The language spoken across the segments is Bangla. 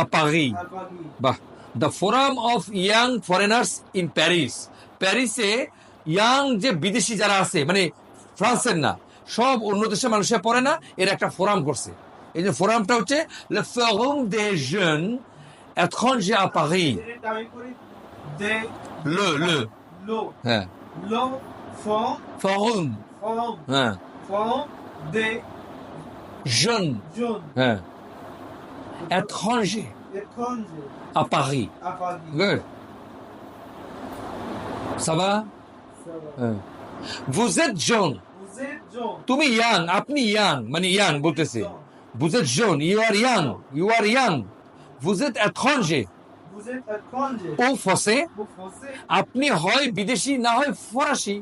à Paris. বাহ the forum of young foreigners in Paris প্যারিসে ইয়াং যে বিদেশি যারা আছে মানে ফ্রান্সের না সব অন্য দেশের মানুষের পড়ে না এর একটা ফোরাম করছে। এই যে ফোরামটা হচ্ছে le forum des jeunes étrangers à Paris এটা আমি করি de le le l'eau. হ্যাঁ L'eau fond, হ্যাঁ। Fond des jeunes হ্যাঁ। étrangers Étrangers à Paris à Paris. good ça va Ça va. হ্যাঁ vous êtes jeune Vous êtes jaune. তুমি ইয়াং আপনি ইয়াং মানে ইয়াং বলতেছে Vous êtes jeune, you are young, you are young. Vous êtes étranger Vous êtes étranger. ou français. Vous français. আপনি হয় বিদেশি না হয় ফরাসি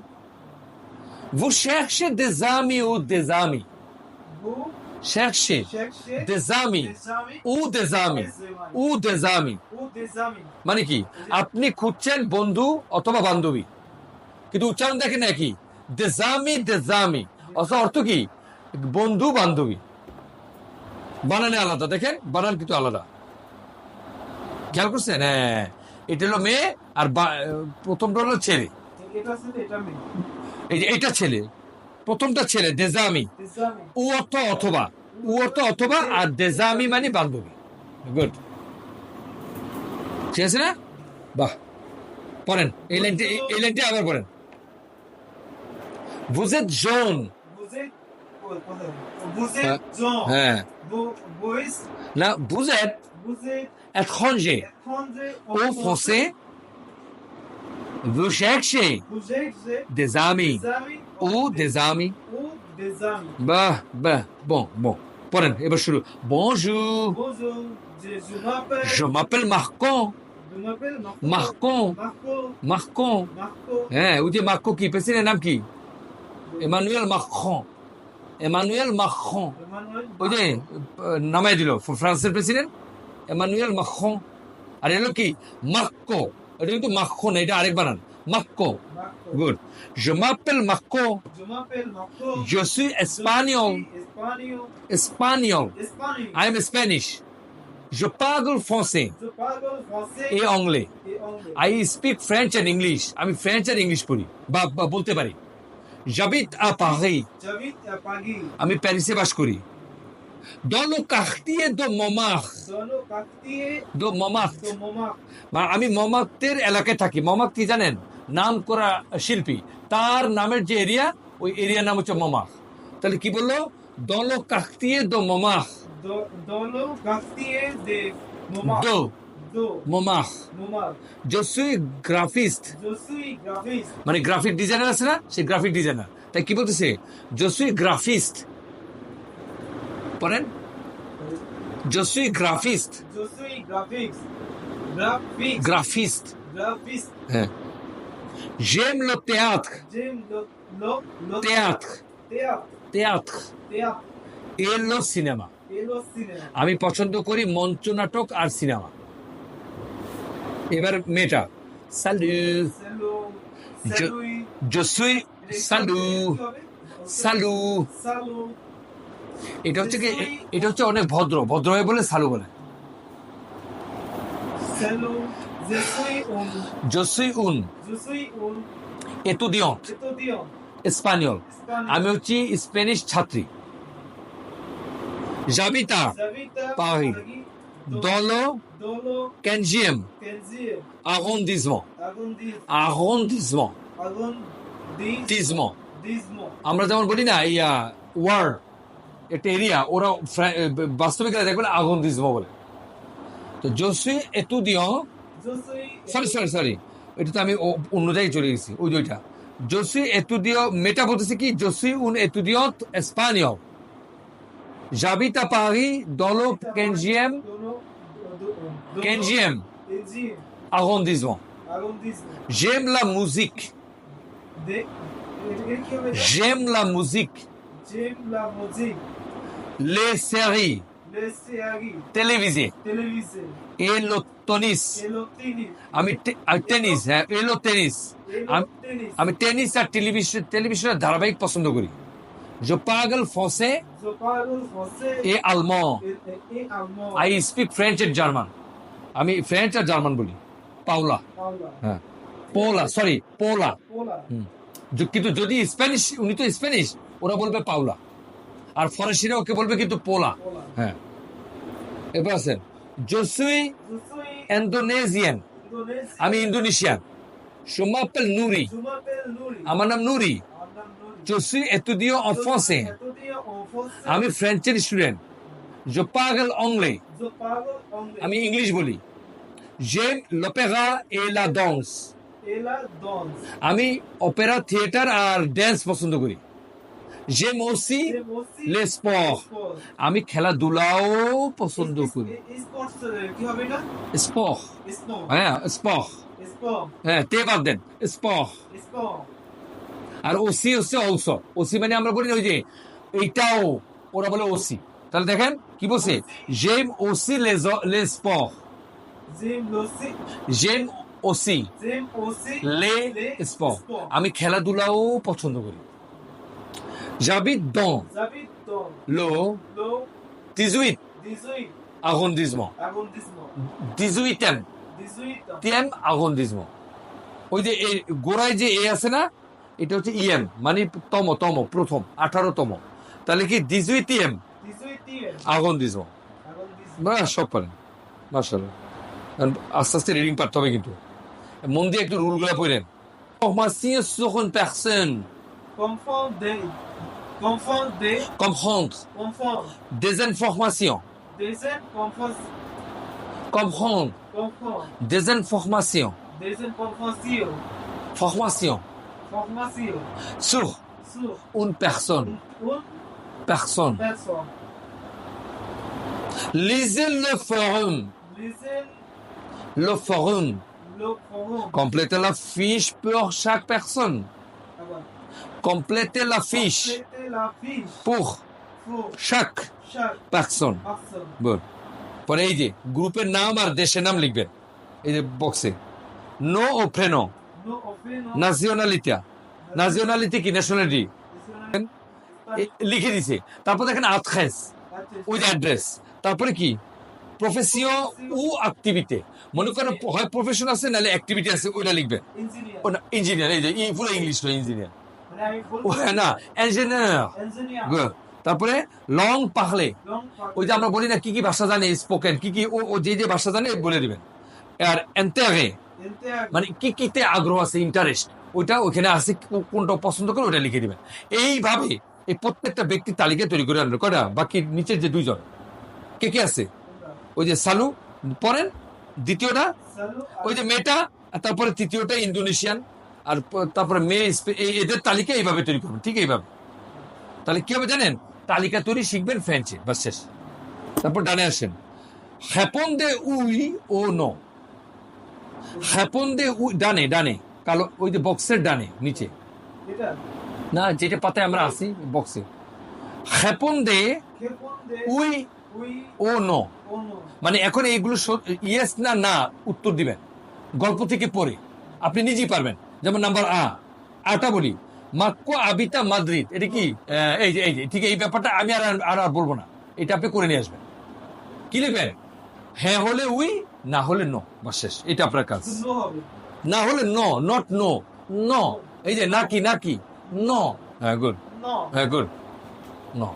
Vous cherchez des amis ou des amis. Vous Cherchez des amis ou des amis ou des amis. মানে কি আপনি খুঁজছেন বন্ধু অথবা বান্ধবী কিন্তু উচ্চারণ দেখেন একই দেজামি দেজামি অথবা অর্থ কি বন্ধু বান্ধবী বানানে আলাদা দেখেন বানান কিন্তু আলাদা খেয়াল করছেন হ্যাঁ এটা হলো মেয়ে আর প্রথমটা হলো ছেলে এটা ছেলে প্রথমটা ছেলে দেজামি. উ অর্থ অথবা উ অর্থ অথবা আর দেজামি মানে বান্ধবী গুড ঠিক আছে না বাহ পড়েন এই লাইনটি এই- এই লাইনটি আবার পড়েন vous êtes jaune Vous êtes oh, pardon. Vous Hein? êtes jaune. হ্যাঁ Vous vous êtes না vous êtes vous êtes étranger étranger ou français vous cherchez Vous cherchez des amis des amis ou des amis ou des amis. বাহ বাহ bon bon. পড়েন এবার শুরু bonjour. Bonjour, je, je m'appelle. je m'appelle Marcon Je m'appelle Marco. Marcon Marco. Marcon Marco. হ্যাঁ ওই যে মাক্কো কি প্রেসিডেন্টের নাম কি এমানুয়েল মাখন এমানুয়েল মাখন Emmanuel. ওই যে আহ, নামাই দিল ফ- ফ্রান্সের প্রেসিডেন্ট এমানুয়েল মাখন আর এলো কি মাক্কো এটা কিন্তু মাখন এটা আরেক বানান Marco Marco. Good je m'appelle Marco Je suis espagnol espagnol. Espagnol. Spanish je parle français et anglais. I speak French and English আমি ফ্রেঞ্চ আর ইংলিশ পড়ি বা বা বলতে পারি j'habite à Paris J'habite à Paris. আমি প্যারিসে বাস করি dans le quartier de Montmartre Dans le quartier de Montmartre de Montmartre. মানে আমি মমাক্তের এলাকায় থাকি মমাক্ত কি জানেন নাম করা শিল্পী। তার নামের যে এরিয়া ওই এরিয়ার নাম হচ্ছে মমাহ তাহলে কি বলল? দল কাকতিয়ে দো মমাহ মানে গ্রাফিক ডিজাইনার আছে না? সে গ্রাফিক ডিজাইনার। তাই কি বলতেছে? যশুই গ্রাফিস্ট। পড়েন। গ্রাফিস্ট। গ্রাফিস্ট। গ্রাফিস্ট। হ্যাঁ। J'aime le théâtre J'aime le, le, le théâtre théâtre. théâtre Théâtre. et le cinéma. আমি পছন্দ করি মঞ্চ নাটক আর সিনেমা এবার মেয়েটা সালু suis সালু সালু Salut. এটা হচ্ছে কি এটা হচ্ছে অনেক ভদ্র ভদ্র হয়ে বলে সালু বলে Salut. Je suis un. je suis un Je suis un étudiante étudiant espagnol espagnol. আমি হচ্ছি স্প্যানিশ ছাত্রী জাবিতা le 15e 15e arrondissement arrondissement. arrondissement আমরা যেমন বলি না ইয়া ওয়ার্ড একটা এরিয়া ওরা বাস্তবিক দেখবেন arrondissement বলে তো je suis étudiant Je suis. Sorry sorry sorry এটা তো আমি ও- অন্য জায়গায় চলে গেছি ওই দুইটা je suis étudiant মেটা বলতেছে কি je suis un étudiant espagnol j'habite à Paris dans le 15e Dans le- dans le- 15e 15e arrondissement arrondissement. j'aime la musique De- et- et qui avait- j'aime la musique J'aime la musique, les séries টেলিভিশে টেলিভিশে এলো টেনিস আমি টেনিস হ্যাঁ এলো টেনিস আমি টেনিস আর টেলিভিশন টেলিভিশনের ধারাবাহিক পছন্দ করি। জো ফসে এ Alam. I speak French and German. আমি ফ্রেঞ্চ আর জার্মান বলি। পাওলা। হ্যাঁ। পোলা সরি পোলা। কিন্তু যদি স্প্যানিশ উনি তো স্প্যানিশ ওরা বলবে পাওলা। আর ফরাসিরা ওকে বলবে কিন্তু পোলা। হ্যাঁ। জোসুই ইন্দোনেশিয়ান। আমি ইন্দোনেশিয়ান। সোমাপেল নুরি। আমার নাম নুরি। জোসুই দিয়ে অফসে আমি ফ্রেঞ্চের স্টুডেন্ট। জো অংলে। আমি ইংলিশ বলি। জেম লোপেগা এলা ডংস আমি অপেরা থিয়েটার আর ড্যান্স পছন্দ করি। Les sports sport. আমি খেলাধুলাও পছন্দ করি euh? Sport. হ্যাঁ Sport. হ্যাঁ তে বাদ দেন Sport. আর ওসি হচ্ছে অলসো ওসি মানে আমরা বলি না ওই যে এইটাও ওরা বলে ওসি তাহলে দেখেন কি বলছে sports J'aime aussi, j'aime aussi les sports আমি খেলাধুলাও পছন্দ করি j'habite dans le le 18 18 arrondissement arrondissement. 18e 18 টিএম arrondissement ওই যে এই গোড়ায় যে এ আছে না এটা হচ্ছে ইএম মানে তম তম প্রথম আঠারোতম তাহলে কি ডিজুইটিএম 18 arrondissement arrondissement. না সব পারেন মার্শাল্লাহ আস্তে আস্তে রিডিং পারতে হবে কিন্তু মন দিয়ে একটু রুলগুলো পড়েন sur une personne, Confond comprendre, confond des informations, des confond comprendre, des informations, des informations. Formation. Formation. Sur. Sur. Une personne, une personne. personne. Lisez le forum, Lisez le forum. le forum. Complétez la fiche pour chaque personne. Bon. Complétez la fiche. Pour. Chaque personne. personne. পরে এই যে গ্রুপের নাম আর দেশের নাম লিখবেন এই যে বক্সে নো ও offrons নাজিওনালিটা নাজিওনালিটি কি ন্যাশনালিটি লিখে দিছে তারপর দেখেন আতখেস উইথ অ্যাড্রেস তারপরে কি প্রফেসিও ও অ্যাক্টিভিটি মনে করেন হয় প্রফেশন আছে নাহলে অ্যাক্টিভিটি আছে ওইটা লিখবেন. ইঞ্জিনিয়ার এই যে পুরো ইংলিশ তো ইঞ্জিনিয়ার মানে না ইঞ্জিনিয়ার গুড তারপরে লং পাহলে ওই যে আমরা বলি না কি কি ভাষা জানে স্পোকেন কি কি ও যে যে ভাষা জানে বলে দিবেন। আর Inter- মানে কি কিতে আগ্রহ আছে ইন্টারেস্ট ওইটা ওখানে আছে কোনটা পছন্দ করে ওটা লিখে দিবেন। এইভাবে এই প্রত্যেকটা ব্যক্তির তালিকা তৈরি করে আনবে কটা বাকি নিচের যে দুইজন। কে কে আছে? ওই যে সালু পরেন দ্বিতীয়টা। ওই যে মেটা তারপরে তৃতীয়টা ইন্দোনেশিয়ান। আর তারপরে মেয়ে এদের তালিকা এইভাবে তৈরি করবেন ঠিক এইভাবে। তাহলে কি হবে জানেন? তালিকা তৈরি শিখবেন ফ্রেঞ্চে বাস শেষ। তারপর ডানে আসেন। হ্যাপন দে উই ও নো হ্যাপন দে উই ডানে ডানে। কালো ওই যে বক্সের ডানে নিচে। না যেটা পাতায় আমরা আসি বক্সে happen they we O no মানে এখন এইগুলো ইয়েস না না উত্তর দিবেন। গল্প থেকে পড়ে। আপনি নিজেই পারবেন। যেমন নাম্বার আ আটা বলি। মাক্কো আবিতা মাদ্রিদ এটা কি? এই যে এই যে ঠিক এই ব্যাপারটা আমি আর আর আর বলব না। এটা আপনি করে নিয়ে আসবেন। কি লিখবেন? হ্যাঁ হলে উই না হলে নো। বা শেষ এটা আপনার কাজ। না হলে নো নট নো নো এই যে নাকি নাকি নো হ্যাঁ গুড হ্যাঁ গুড নো.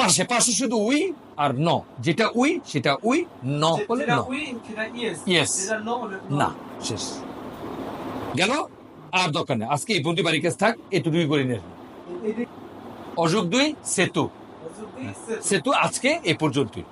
পাশে পাশে শুধু উই আর ন। যেটা উই সেটা উই ন হলে যেটা ন। শেষ। গেল? আর দোকানে নেই। আজকে এই বন্ধু বাড়ির কাছে থাক এটুকুই করে নিয়ে অযোগ দুই সেতু। সেতু আজকে এ পর্যন্তই।